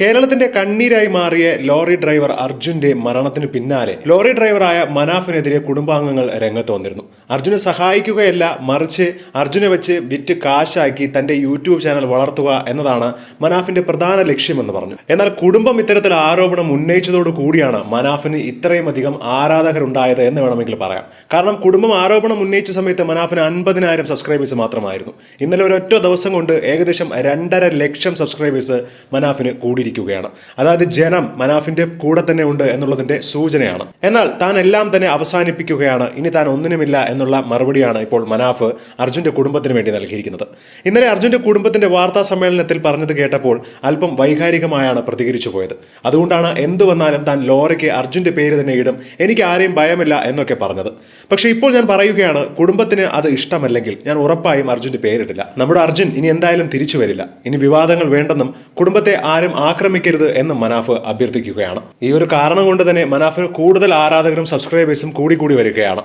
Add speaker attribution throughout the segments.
Speaker 1: കേരളത്തിന്റെ കണ്ണീരായി മാറിയ lorry driver അർജുന്റെ മരണത്തിന് പിന്നാലെ ലോറി ഡ്രൈവറായ മനാഫിനെതിരെ കുടുംബാംഗങ്ങൾ രംഗത്ത് വന്നിരുന്നു അർജുനെ സഹായിക്കുകയല്ല മറിച്ച് അർജുനെ വെച്ച് വിറ്റ് കാശാക്കി തന്റെ യൂട്യൂബ് ചാനൽ വളർത്തുക എന്നതാണ് മനാഫിന്റെ പ്രധാന ലക്ഷ്യമെന്ന് പറഞ്ഞു. എന്നാൽ കുടുംബം ഇത്തരത്തിൽ ആരോപണം ഉന്നയിച്ചതോടു കൂടിയാണ് മനാഫിന് ഇത്രയും അധികം ആരാധകരുണ്ടായത് എന്ന് വേണമെങ്കിൽ പറയാം. കാരണം കുടുംബം ആരോപണം ഉന്നയിച്ച സമയത്ത് മനാഫിന് അൻപതിനായിരം സബ്സ്ക്രൈബേഴ്സ് മാത്രമായിരുന്നു. ഇന്നലെ ഒരൊറ്റ ദിവസം കൊണ്ട് ഏകദേശം രണ്ടര ലക്ഷം സബ്സ്ക്രൈബേഴ്സ് മനാഫിന് കൂടിയിരിക്കുകയാണ് അതായത് ജനം മനാഫിന്റെ കൂടെ തന്നെ ഉണ്ട് എന്നുള്ളതിന്റെ സൂചനയാണ്. എന്നാൽ താൻ എല്ലാം തന്നെ അവസാനിപ്പിക്കുകയാണ്. ഇനി താൻ ഒന്നിനുമില്ല എന്നുള്ള മറുപടിയാണ് ഇപ്പോൾ മനാഫ് അർജുന്റെ കുടുംബത്തിന് വേണ്ടി നൽകിയിരിക്കുന്നത്. ഇന്നലെ അർജുന്റെ കുടുംബത്തിന്റെ വാർത്താ സമ്മേളനത്തിൽ പറഞ്ഞത് കേട്ടപ്പോൾ അല്പം വൈകാരികമായാണ് പ്രതികരിച്ചു പോയത്. അതുകൊണ്ടാണ് എന്തു വന്നാലും താൻ ലോറയ്ക്ക് അർജുന്റെ പേര് തന്നെ ഇടും. എനിക്ക് ആരെയും ഭയമില്ല എന്നൊക്കെ പറഞ്ഞത്. പക്ഷേ ഇപ്പോൾ ഞാൻ പറയുകയാണ് കുടുംബത്തിന് അത് ഇഷ്ടമല്ലെങ്കിൽ ഞാൻ ഉറപ്പായും അർജുന്റെ പേരിടില്ല. നമ്മുടെ അർജുൻ ഇനി എന്തായാലും തിരിച്ചു വരില്ല. ഇനി വിവാദങ്ങൾ വേണ്ടെന്നും കുടുംബത്തെ ആരും ആക്രമിക്കരുത് എന്ന് മനാഫ് അഭ്യർത്ഥിക്കുകയാണ്. ഈ ഒരു കാരണം കൊണ്ട് തന്നെ മനാഫിന് കൂടുതൽ ആരാധകരും സബ്സ്ക്രൈബേഴ്സും കൂടി കൂടി വരികയാണ്.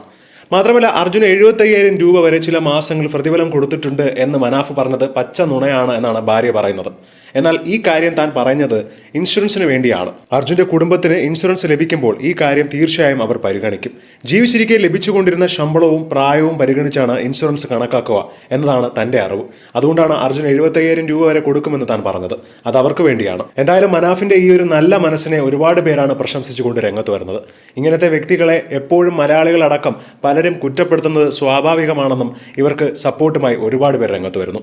Speaker 1: മാത്രമല്ല അർജുന് എഴുപത്തയ്യായിരം രൂപ വരെ ചില മാസങ്ങൾ പ്രതിഫലം കൊടുത്തിട്ടുണ്ട് എന്ന് മനാഫ് പറഞ്ഞത് പച്ച നുണയാണ് എന്നാണ് ഭാര്യ പറയുന്നത്. എന്നാൽ ഈ കാര്യം താൻ പറഞ്ഞത് ഇൻഷുറൻസിന് വേണ്ടിയാണ്. അർജുന്റെ കുടുംബത്തിന് ഇൻഷുറൻസ് ലഭിക്കുമ്പോൾ ഈ കാര്യം തീർച്ചയായും അവർ പരിഗണിക്കും. ജീവിച്ചിരിക്കെ ലഭിച്ചുകൊണ്ടിരുന്ന ശമ്പളവും പ്രായവും പരിഗണിച്ചാണ് ഇൻഷുറൻസ് കണക്കാക്കുക എന്നതാണ് തന്റെ അറിവ്. അതുകൊണ്ടാണ് അർജുൻ എഴുപത്തയ്യായിരം രൂപ വരെ കൊടുക്കുമെന്ന് താൻ പറഞ്ഞത്. അത് അവർക്ക് വേണ്ടിയാണ്. എന്തായാലും മനാഫിന്റെ ഈ ഒരു നല്ല മനസ്സിനെ ഒരുപാട് പേരാണ് പ്രശംസിച്ചുകൊണ്ട് രംഗത്ത് വരുന്നത്. ഇങ്ങനത്തെ വ്യക്തികളെ എപ്പോഴും മലയാളികളടക്കം പലരും കുറ്റപ്പെടുത്തുന്നത് സ്വാഭാവികമാണെന്നും ഇവർക്ക് സപ്പോർട്ടുമായി ഒരുപാട് പേർ രംഗത്ത് വരുന്നു.